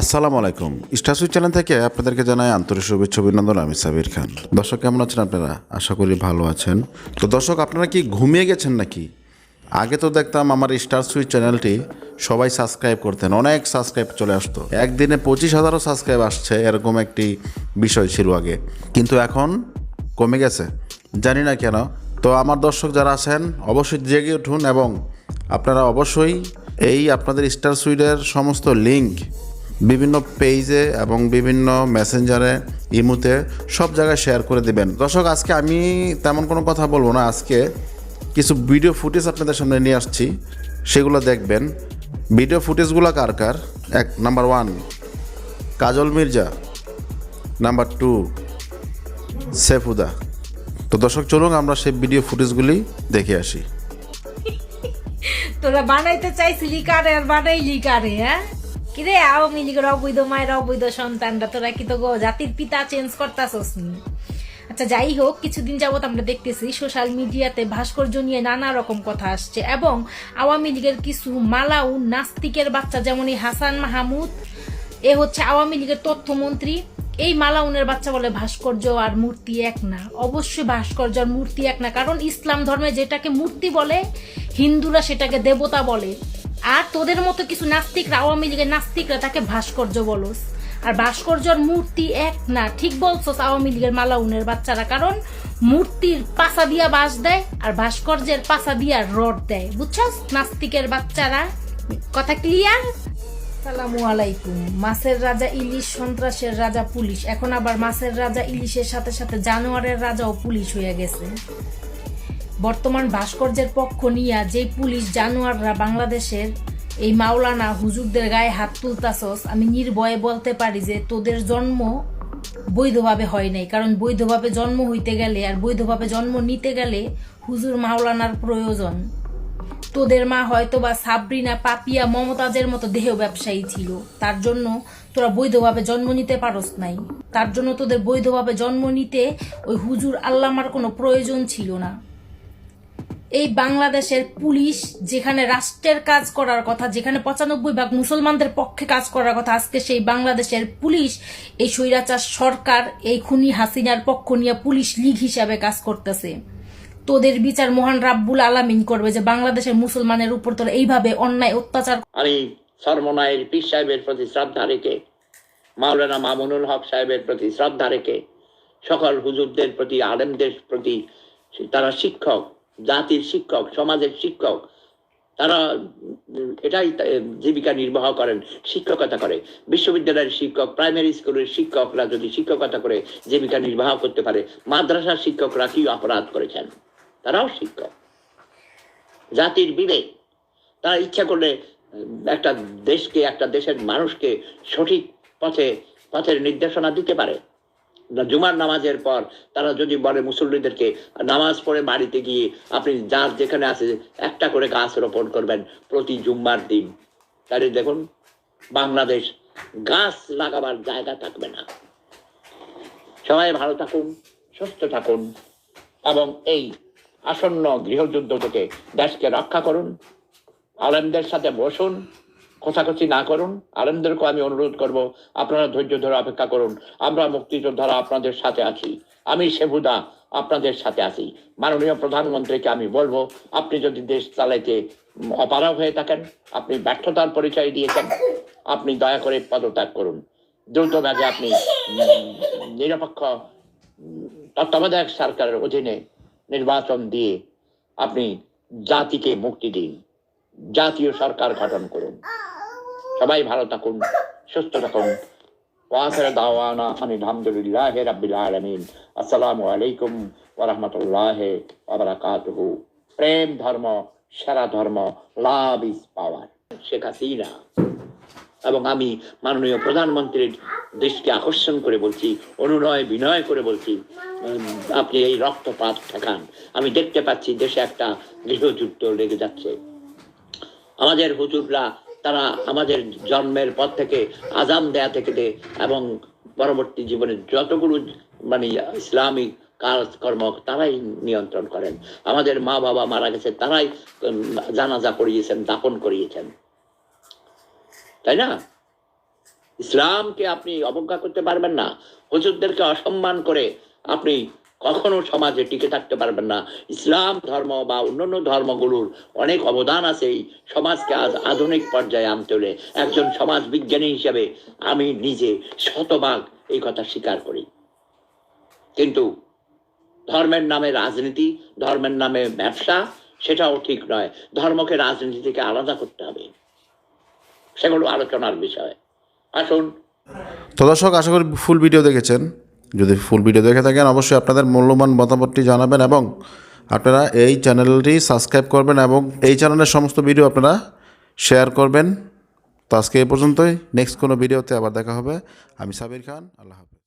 আসসালামু আলাইকুম। স্টারসুই চ্যানেল থেকে আপনাদেরকে জানাই আন্তরিক শুভেচ্ছা, অভিনন্দন। আমি সাবির খান। দর্শক, কেমন আছেন আপনারা? আশা করি ভালো আছেন। তো দর্শক, আপনারা কি ঘুমিয়ে গেছেন নাকি? আগে তো দেখতাম আমার স্টার সুইচ চ্যানেলটি সবাই সাবস্ক্রাইব করতেন, অনেক সাবস্ক্রাইব চলে আসতো। একদিনে পঁচিশ হাজারও সাবস্ক্রাইব আসছে, এরকম একটি বিষয় ছিল আগে। কিন্তু এখন কমে গেছে। জানি না কেন। তো আমার দর্শক যারা আছেন, অবশ্যই জেগে উঠুন এবং আপনারা অবশ্যই এই আপনাদের স্টার সুইটের সমস্ত লিঙ্ক বিভিন্ন পেজে এবং বিভিন্ন মেসেঞ্জারে ইমুতে সব জায়গায় শেয়ার করে দিবেন। দর্শক, আজকে আমি তেমন কোনো কথা বলব না। আজকে কিছু ভিডিও ফুটেজ আপনাদের সামনে নিয়ে আসছি। সেগুলো দেখবেন। ভিডিও ফুটেজগুলো কার কার? এক number one Kajal Mirza. Number two Sefuda তো দর্শক, চলুন আমরা সেই ভিডিও ফুটেজগুলি দেখে আসি। তোরা বানাইতে চাইছিলি কারে আর বানাইলি কারে হ্যাঁ? কিরে, আওয়ামী লীগের অবৈধ মায়ের অবৈধ সন্তানরা, তোরা কি তো গো জাতির পিতা চেঞ্জ করতাছস? আচ্ছা যাই হোক, কিছুদিন যাবত আমরা দেখতেছি সোশ্যাল মিডিয়াতে ভাস্কর্য নিয়ে নানা রকম কথা আসছে এবং আওয়ামী লীগের কিছু মালাউ নাস্তিকের বাচ্চা যেমন এই হাসান মাহমুদ, এ হচ্ছে আওয়ামী লীগের তথ্যমন্ত্রী। এই মালাউনের বাচ্চা বলে ভাস্কর্য আর মূর্তি এক না। অবশ্যই ভাস্কর্য আর মূর্তি এক না, কারণ ইসলাম ধর্মে যেটাকে মূর্তি বলে, হিন্দুরা সেটাকে দেবতা বলে। আর তোদের মতো কিছু নাস্তিকরা, আওয়ামী লীগের নাস্তিকরা তাকে ভাস্কর্য বলস। আর ভাস্কর্যর মূর্তি এক না, ঠিক বলছস আওয়ামী লীগের মালাউনের বাচ্চারা, কারণ মূর্তির পাশা দিয়া বাঁশ দেয় আর ভাস্কর্যের পাশা দিয়া রড দেয়। বুঝছস? নাস্তিকের বাচ্চারা। কথা ক্লিয়ার সালামু আলাইকুম। মাছের রাজা ইলিশ, সন্ত্রাসের রাজা পুলিশ। এখন আবার মাছের রাজা ইলিশের সাথে সাথে জানোয়ারের রাজাও পুলিশ হয়ে গেছে। বর্তমান ভাস্কর্যের পক্ষ নিয়া যে পুলিশ জানোয়াররা বাংলাদেশের এই মাওলানা হুজুরদের গায়ে হাত তুলতাছস, আমি নির্ভয়ে বলতে পারি যে তোদের জন্ম বৈধভাবে হয় নাই। কারণ বৈধভাবে জন্ম হইতে গেলে আর বৈধভাবে জন্ম নিতে গেলে হুজুর মাওলানার প্রয়োজন। তোদের মা হয়তো বা সাবরিনা পাপিয়া মমতাজের মতো দেহ ব্যবসায়ী ছিল। তার জন্য তোরা বৈধভাবে জন্ম নিতে পারস নাই। তার জন্য তোদের বৈধভাবে জন্ম নিতে ওই হুজুর আল্লামার কোনো প্রয়োজন ছিল না। এই বাংলাদেশের পুলিশ যেখানে রাষ্ট্রের কাজ করার কথা, যেখানে পঁচানব্বই ভাগ মুসলমানদের পক্ষে কাজ করার কথা, আজকে সেই বাংলাদেশের পুলিশ এই স্বৈরাচার সরকার, এই খুনি হাসিনার পক্ষ নিয়ে পুলিশ লীগ হিসাবে কাজ করতেছে। তোদের বিচার মহান রাব্বুল আলামিন করবে যে বাংলাদেশের মুসলমানের উপর তোরা এইভাবে অন্যায় অত্যাচার আমি সরমনায়ের পীর সাহেবের প্রতি শ্রদ্ধা রেখে, মাওলানা মামুনুল হক সাহেবের প্রতি শ্রদ্ধা রেখে, সকল হুজুরদের প্রতি, আলেমদের প্রতি, তারা শিক্ষক জাতির শিক্ষক, সমাজের শিক্ষক, তারা এটাই জীবিকা নির্বাহ করেন, শিক্ষকতা করে। বিশ্ববিদ্যালয়ের শিক্ষক, প্রাইমারি স্কুলের শিক্ষকরা যদি শিক্ষকতা করে, জীবিকা নির্বাহ করতে পারে, মাদ্রাসার শিক্ষকরা কি অপরাধ করেছেন? তারাও শিক্ষক। জাতির বিবেক, তারা ইচ্ছা করলে, একটা দেশকে, একটা দেশের মানুষকে সঠিক পথে, পথের নির্দেশনা দিতে পারে। জুমার নামাজের পর তারা যদি বলে মুসল্লিদেরকে, নামাজ পড়ে বাড়িতে গিয়ে আপনি যার যেখানে আছে একটা করে গাছ রোপণ করবেন প্রতি জুম্মার দিন। তাহলে দেখুন, বাংলাদেশ গাছ লাগাবার জায়গা থাকবে না। সবাই ভালো থাকুন, সুস্থ থাকুন এবং এই আসন্ন গৃহযুদ্ধ থেকে দেশকে রক্ষা করুন, আলেমদের সাথে বসুন। খোঁচাখুচি না করুন। আলেমদেরকেও আমি অনুরোধ করব আপনারা ধৈর্য ধরে অপেক্ষা করুন। আমরা মুক্তিযোদ্ধারা আপনাদের সাথে আছি। আমি সেবুদা আপনাদের সাথে আছি। মাননীয় প্রধানমন্ত্রীকে আমি বলব আপনি যদি দেশ চালাইতে উম, অপারগ হয়ে থাকেন আপনি ব্যর্থতার পরিচয় দিয়েছেন আপনি দয়া করে পদত্যাগ করুন। দ্রুতভাবে আপনি নিরপেক্ষ তত্ত্বাবধায়ক সরকারের অধীনে নির্বাচন দিয়ে আপনি জাতিকে মুক্তি দিন। জাতীয় সরকার গঠন করুন। সবাই ভালো থাকুন, সুস্থ থাকুন। ওয়াসের দাওয়ানা আমি আলহামদুলিল্লাহ রাব্বিল আলামিন। আসসালামু আলাইকুম ওয়া রাহমাতুল্লাহ ওয়া বারাকাতুহু। প্রেম ধর্ম, সেরা ধর্ম love is power Sheikh Hasina এবং আমি মাননীয় প্রধানমন্ত্রীর দৃষ্টি আকর্ষণ করে বলছি, অনুনয় বিনয় করে বলছি আপনি এই রক্তপাত ঠেকান। আমি দেখতে পাচ্ছি দেশে একটা গৃহযুদ্ধ লেগে যাচ্ছে। আমাদের হুজুররা তারা আমাদের জন্মের পর থেকে আজাম দেয়া থেকে এবং পরবর্তী জীবনে যতগুলো মানে ইসলামিক কাজকর্ম তারাই নিয়ন্ত্রণ করেন। আমাদের মা বাবা মারা গেছে, তারাই জানাজা করিয়েছেন দাপন করিয়েছেন। তাই না? ইসলামকে আপনি অবজ্ঞা করতে পারবেন না। হুজুরদেরকে অসম্মান করে আপনি কখনো সমাজে টিকে থাকতে পারবেন না। ইসলাম ধর্ম বা অন্যান্য ধর্মগুলোর অনেক অবদান আছে এই সমাজকে আজ আধুনিক পর্যায়ে আনতে হলে। একজন সমাজ বিজ্ঞানী হিসেবে আমি নিজে শতভাগ এই কথা স্বীকার করি। কিন্তু ধর্মের নামে রাজনীতি, ধর্মের নামে ব্যবসা, সেটাও ঠিক নয়। ধর্মকে রাজনীতি থেকে আলাদা করতে হবে। সেগুলো আলোচনার বিষয়। আসুন। তো দর্শক, আশা করি ফুল ভিডিও দেখেছেন। যদি ফুল ভিডিও দেখে থাকেন, অবশ্যই আপনাদের মূল্যবান মতামতটি জানাবেন এবং আপনারা এই চ্যানেলটি সাবস্ক্রাইব করবেন এবং এই চ্যানেলের সমস্ত ভিডিও আপনারা শেয়ার করবেন। তো আজকে এই পর্যন্তই। নেক্সট কোনো ভিডিওতে আবার দেখা হবে। আমি সাবির খান, আল্লাহ হাফেজ।